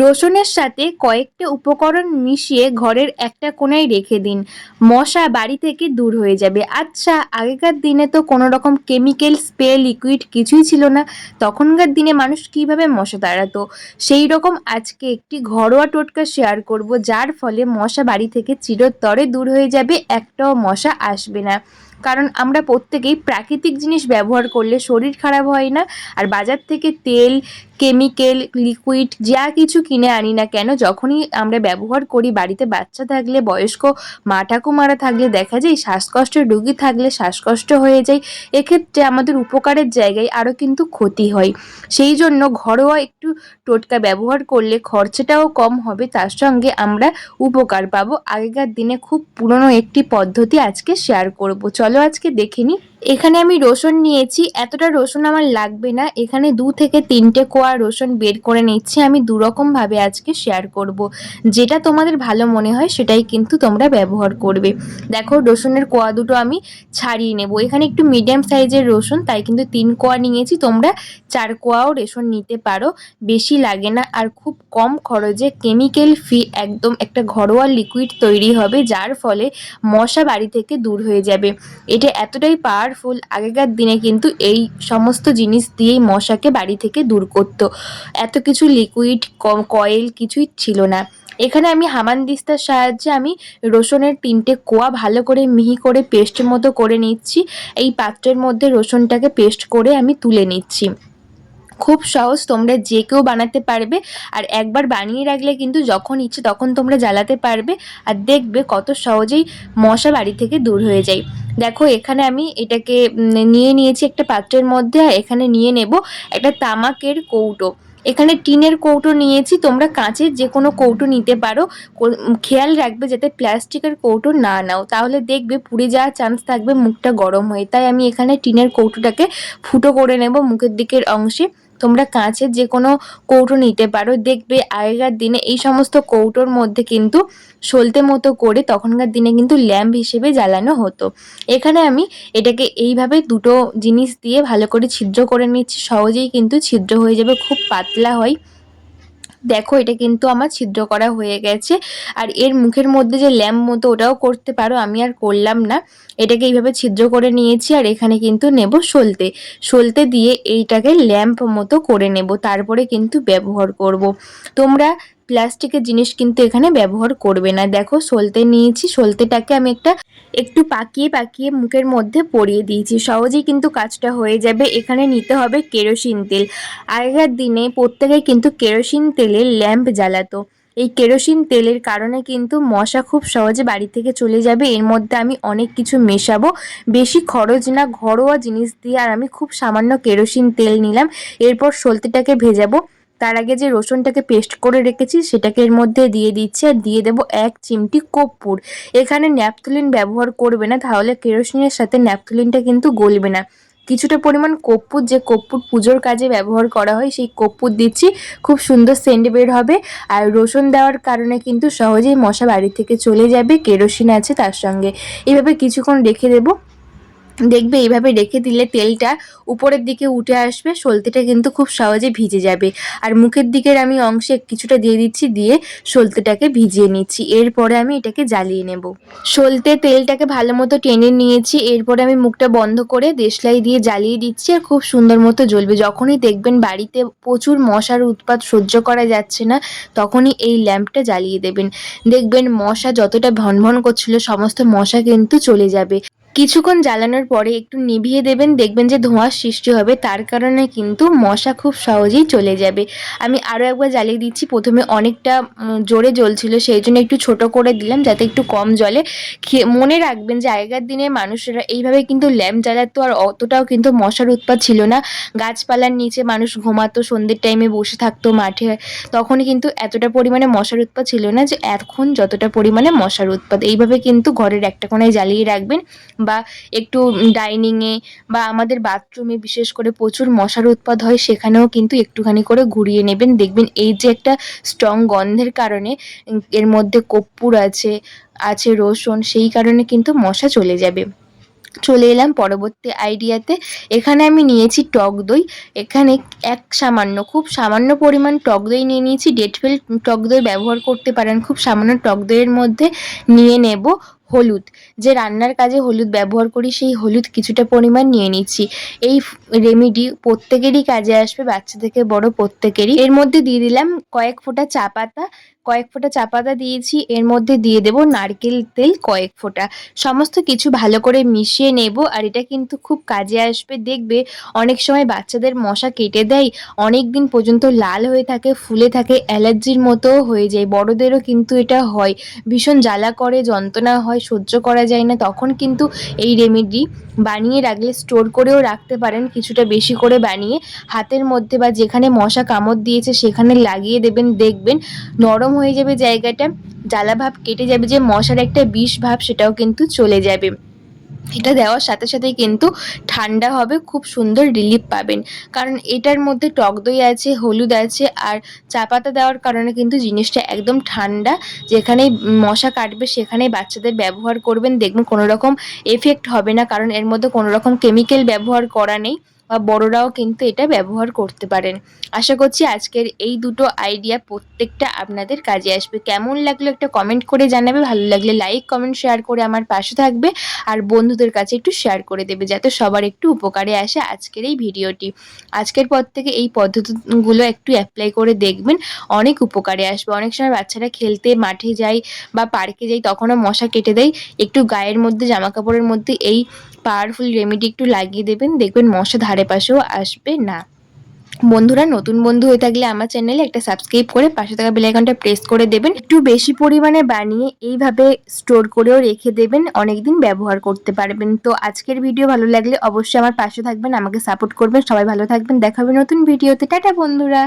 রসুনের সাথে কয়েকটা উপকরণ মিশিয়ে ঘরের একটা কোণায় রেখে দিন। মশা বাড়ি থেকে দূর হয়ে যাবে। আচ্ছা আগেকার দিনে তো কোনো রকম কেমিক্যাল স্প্রে লিকুইড কিছুই ছিল না। তখনকার দিনে মানুষ কীভাবে মশা তাড়াতো? সেই রকম আজকে একটি ঘরোয়া টোটকা শেয়ার করব, যার ফলে মশা বাড়ি থেকে চিরতরে দূর হয়ে যাবে, একটাও মশা আসবে না। কারণ আমরা প্রত্যেকেই প্রাকৃতিক জিনিস ব্যবহার করলে শরীর খারাপ হয় না, আর বাজার থেকে তেল, কেমিক্যাল, লিকুইড, যা কিছু কিনে আনি না কেন, যখনই আমরা ব্যবহার করি বাড়িতে বাচ্চা থাকলে, বয়স্ক মা ঠাকুমারা থাকলে দেখা যায় শ্বাসকষ্টের রুগী থাকলে শ্বাসকষ্ট হয়ে যায়। এক্ষেত্রে আমাদের উপকারের জায়গায় আরও কিন্তু ক্ষতি হয়। সেই জন্য ঘরোয়া একটু টোটকা ব্যবহার করলে খরচাটাও কম হবে, তার সঙ্গে আমরা উপকার পাবো। আগেকার দিনে খুব পুরনো একটি পদ্ধতি আজকে শেয়ার করব। চলো আজকে দেখে নিই এখানে আমি রসুন নিয়েছি, এতটা রসুন আমার লাগবে না। এখানে দু থেকে তিনটে কোয়া রসুন বের করে নিচ্ছি, আমি দুরকমভাবে আজকে শেয়ার করব। যেটা তোমাদের ভালো মনে হয় সেটাই কিন্তু তোমরা ব্যবহার করবে। দেখো, রসুনের কোয়া দুটো আমি ছাড়িয়ে নেব। এখানে একটু মিডিয়াম সাইজের রসুন, তাই কিন্তু তিন কোয়া নিয়েছি। তোমরা চার কোয়াও রেশন নিতে পারো, বেশি লাগে না। আর খুব কম খরচে কেমিক্যাল ফ্রি একদম একটা ঘরোয়া লিকুইড তৈরি হবে, যার ফলে মশা বাড়ি থেকে দূর হয়ে যাবে। এটা এতটাই পাওয়ারফুল আগেকার দিনে কিন্তু এই সমস্ত জিনিস দিয়েই মশাকে বাড়ি থেকে দূর করত। এত কিছু লিকুইড কয়েল কিছুই ছিল না। এখানে আমি হামানদিস্তার সাহায্যে আমি রসুনের তিনটে কোয়া ভালো করে মিহি করে পেস্টের মতো করে নিচ্ছি। এই পাত্রের মধ্যে রসুনটাকে পেস্ট করে আমি তুলে নিচ্ছি। খুব সহজ, তোমরা যে কেউ বানাতে পারবে। আর একবার বানিয়ে রাখলে কিন্তু যখন ইচ্ছে তখন তোমরা জ্বালাতে পারবে। আর দেখবে কত সহজেই মশা বাড়ি থেকে দূর হয়ে যায়। দেখো, এখানে আমি এটাকে নিয়ে নিয়েছি একটা পাত্রের মধ্যে আর এখানে নিয়ে নেব একটা তামাকের কৌটো। এখানে টিনের কৌটো নিয়েছি, তোমরা কাঁচের যে কোনো কৌটো নিতে পারো। খেয়াল রাখবে যাতে প্লাস্টিকের কৌটো না নাও। তাহলে দেখবে পুড়ে যাওয়ার চান্স থাকবে, মুখটা গরম হয়ে। তাই আমি এখানে টিনের কৌটোটাকে ফুটো করে নেব মুখের দিকের অংশে। তোমরা কাঁচের যে কোনো কৌটো নিতে পারো। দেখবে আগেকার দিনে এই সমস্ত কৌটোর মধ্যে কিন্তু সলতে মতো করে তখনকার দিনে কিন্তু ল্যাম্প হিসেবে জ্বালানো হতো। এখানে আমি এটাকে এইভাবে দুটো জিনিস দিয়ে ভালো করে ছিদ্র করে নিচ্ছি। সহজেই কিন্তু ছিদ্র হয়ে যাবে, খুব পাতলা হয়। দেখো, এটা কিন্তু আমার ছিদ্র করা হয়ে গেছে। আর এর মুখের মধ্যে যে ল্যাম্প মতো ওটাও করতে পারো, আমি আর করলাম না। এটাকে এইভাবে ছিদ্র করে নিয়েছি আর এখানে কিন্তু নেব সলতে। সলতে দিয়ে এইটাকে ল্যাম্প মতো করে নেব, তারপরে কিন্তু ব্যবহার করব। তোমরা প্লাস্টিকের জিনিস কিন্তু এখানে ব্যবহার করবে না। দেখো, সলতে নিয়েছি, সলতেটাকে আমি একটা একটু পাকিয়ে পাকিয়ে মুখের মধ্যে পরিয়ে দিয়েছি। সহজেই কিন্তু কাজটা হয়ে যাবে। এখানে নিতে হবে কেরোসিন তেল। আগেকার দিনে প্রত্যেকে কিন্তু কেরোসিন তেলের ল্যাম্প জ্বালাতো। এই কেরোসিন তেলের কারণে কিন্তু মশা খুব সহজে বাড়ি থেকে চলে যাবে। এর মধ্যে আমি অনেক কিছু মেশাবো। বেশি খরচ না, ঘরোয়া জিনিস দিয়ে আর আমি খুব সামান্য কেরোসিন তেল নিলাম। এরপর সলতেটাকে ভেজাবো। তার আগে যে রসুনটাকে পেস্ট করে রেখেছি, সেটাকে এর মধ্যে দিয়ে দিচ্ছি আর দিয়ে দেবো এক চিমটি কর্পূর। এখানে ন্যাপথলিন ব্যবহার করবে না, তাহলে কেরোসিনের সাথে ন্যাপথলিনটা কিন্তু গলবে না। কিছুটা পরিমাণ কর্পূর, যে কর্পূর পুজোর কাজে ব্যবহার করা হয়, সেই কর্পূর দিচ্ছি, খুব সুন্দর সেন্ট বের হবে। আর রসুন দেওয়ার কারণে কিন্তু সহজেই মশা বাড়ি থেকে চলে যাবে, কেরোসিন আছে তার সঙ্গে। এইভাবে কিছুক্ষণ রেখে দেবো। দেখবে এইভাবে রেখে দিলে তেলটা উপরের দিকে উঠে আসবে, সলতেটা কিন্তু খুব সহজে ভিজে যাবে। আর মুখের দিকের আমি অংশে কিছুটা দিয়ে দিচ্ছি, দিয়ে সলতেটাকে ভিজিয়ে নিচ্ছি। এরপরে আমি এটাকে জ্বালিয়ে নেব। সলতে তেলটাকে ভালো মতো টেনে নিয়েছি। এরপরে আমি মুখটা বন্ধ করে দেশলাই দিয়ে জ্বালিয়ে দিচ্ছি আর খুব সুন্দর মতো জ্বলবে। যখনই দেখবেন বাড়িতে প্রচুর মশার উৎপাত সহ্য করা যাচ্ছে না, তখনই এই ল্যাম্পটা জ্বালিয়ে দেবেন। দেখবেন মশা যতটা ভনভন করছিল, সমস্ত মশা কিন্তু চলে যাবে। কিছুক্ষণ জ্বালানোর পরে একটু নিভিয়ে দেবেন, দেখবেন যে ধোঁয়ার সৃষ্টি হবে, তার কারণে কিন্তু মশা খুব সহজেই চলে যাবে। আমি আরও একবার জ্বালিয়ে দিচ্ছি, প্রথমে অনেকটা জোরে জ্বলছিল, সেই জন্য একটু ছোট করে দিলাম যাতে একটু কম জলে মনে রাখবেন যে আগেকার দিনে মানুষেরা এইভাবে কিন্তু ল্যাম্প জ্বালাতো আর অতটাও কিন্তু মশার উৎপাত ছিল না। গাছপালার নিচে মানুষ ঘুমাতো, সন্ধ্যের টাইমে বসে থাকতো মাঠে, তখন কিন্তু এতটা পরিমাণে মশার উৎপাত ছিল না যে এখন যতটা পরিমাণে মশার উৎপাত। এইভাবে কিন্তু ঘরের একটা কোনায় জ্বালিয়ে রাখবেন। বা একটু ডাইনিংয়ে বা আমাদের বাথরুমে বিশেষ করে প্রচুর মশার উৎপাদ হয়, সেখানেও কিন্তু একটুখানি করে ঘুরিয়ে নেবেন। দেখবেন এই যে একটা স্ট্রং গন্ধের কারণে এর মধ্যে কর্পূর আছে আছে রসুন, সেই কারণে কিন্তু মশা চলে যাবে। চলে এলাম পরবর্তী আইডিয়াতে এখানে আমি নিয়েছি টক দই। এখানে এক সামান্য, খুব সামান্য পরিমাণ টক দই নিয়ে নিয়েছি। ডেটফেল টক দই ব্যবহার করতে পারেন। খুব সামান্য টক দইয়ের মধ্যে নিয়ে নেব। হলুদ। যে রান্নার কাজে হলুদ ব্যবহার করি, সেই হলুদ কিছুটা পরিমাণ নিয়ে নিচ্ছি। এই রেমিডি প্রত্যেকেরই কাজে আসবে, বাচ্চা থেকে বড় প্রত্যেকেরই। এর মধ্যে দিয়ে দিলাম কয়েক ফোঁটা চা পাতা। কয়েক ফোঁটা চা পাতা দিয়েছি, এর মধ্যে দিয়ে দেব নারকেল তেল কয়েক ফোঁটা। সমস্ত কিছু ভালো করে মিশিয়ে নেব, আর এটা কিন্তু খুব কাজে আসবে। দেখবে অনেক সময় বাচ্চাদের মশা কেটে দেয়, অনেক দিন পর্যন্ত লাল হয়ে থাকে, ফুলে থাকে, অ্যালার্জির মতোও হয়ে যায়। বড়দেরও কিন্তু এটা হয়। ভীষণ জ্বালা করে, যন্ত্রণা হয়। সহ্য করা যায় না, তখন কিন্তু এই রেমেডি বানিয়ে রাখলে স্টোর করেও রাখতে পারেন, কিছুটা বেশি করে বানিয়ে হাতের মধ্যে বা যেখানে মশা কামড় দিয়েছে সেখানে লাগিয়ে দেবেন, দেখবেন নরম হয়ে যাবে জায়গাটা জ্বালাভাব কেটে যাবে, যে মশার একটা বিষ ভাব সেটাও কিন্তু চলে যাবে। এটা দেওয়ার সাথে সাথেই কিন্তু ঠান্ডা হবে, খুব সুন্দর রিলিফ পাবেন। কারণ এটার মধ্যে টক দই আছে, হলুদ আছে, আর চা পাতা দেওয়ার কারণে কিন্তু জিনিসটা একদম ঠান্ডা। যেখানেই মশা কাটবে, সেখানেই বাচ্চাদের ব্যবহার করবেন। দেখবেন কোনো রকম এফেক্ট হবে না, কারণ এর মধ্যে কোনো রকম কেমিক্যাল ব্যবহার করা নেই। বা বড়রাও কিন্তু এটা ব্যবহার করতে পারেন। আশা করছি আজকের এই দুটো আইডিয়া প্রত্যেকটা আপনাদের কাজে আসবে। কেমন লাগল একটা কমেন্ট করে জানাবে, ভালো লাগলে লাইক কমেন্ট শেয়ার করে আমার পাশে থাকবে, আর বন্ধুদের কাছে একটু শেয়ার করে দেবে যাতে সবার একটু উপকারে আসে আজকের এই ভিডিওটি আজকের পর থেকে এই পদ্ধতিগুলো একটু অ্যাপ্লাই করে দেখবেন, অনেক উপকারে আসবে। অনেক সময় বাচ্চারা খেলতে মাঠে যায় বা পার্কে যায়, তখনও মশা কেটে দেয়। একটু গায়ের মধ্যে জামা কাপড়ের মধ্যে এই পাওয়ারফুল রেমেডি একটু লাগিয়ে দেবেন। দেখবেন মশা ধারে পাশেও আসবে না। বন্ধুরা, নতুন বন্ধু হয়ে থাকলে আমার চ্যানেলে একটা সাবস্ক্রাইব করে পাশে থাকা বেলাইকনটা প্রেস করে দেবেন। একটু বেশি পরিমাণে বানিয়ে এইভাবে স্টোর করেও রেখে দেবেন। অনেকদিন ব্যবহার করতে পারবেন। তো আজকের ভিডিও ভালো লাগলে অবশ্যই আমার পাশে থাকবেন, আমাকে সাপোর্ট করবেন। সবাই ভালো থাকবেন। দেখাবে নতুন ভিডিওতে টাটা বন্ধুরা!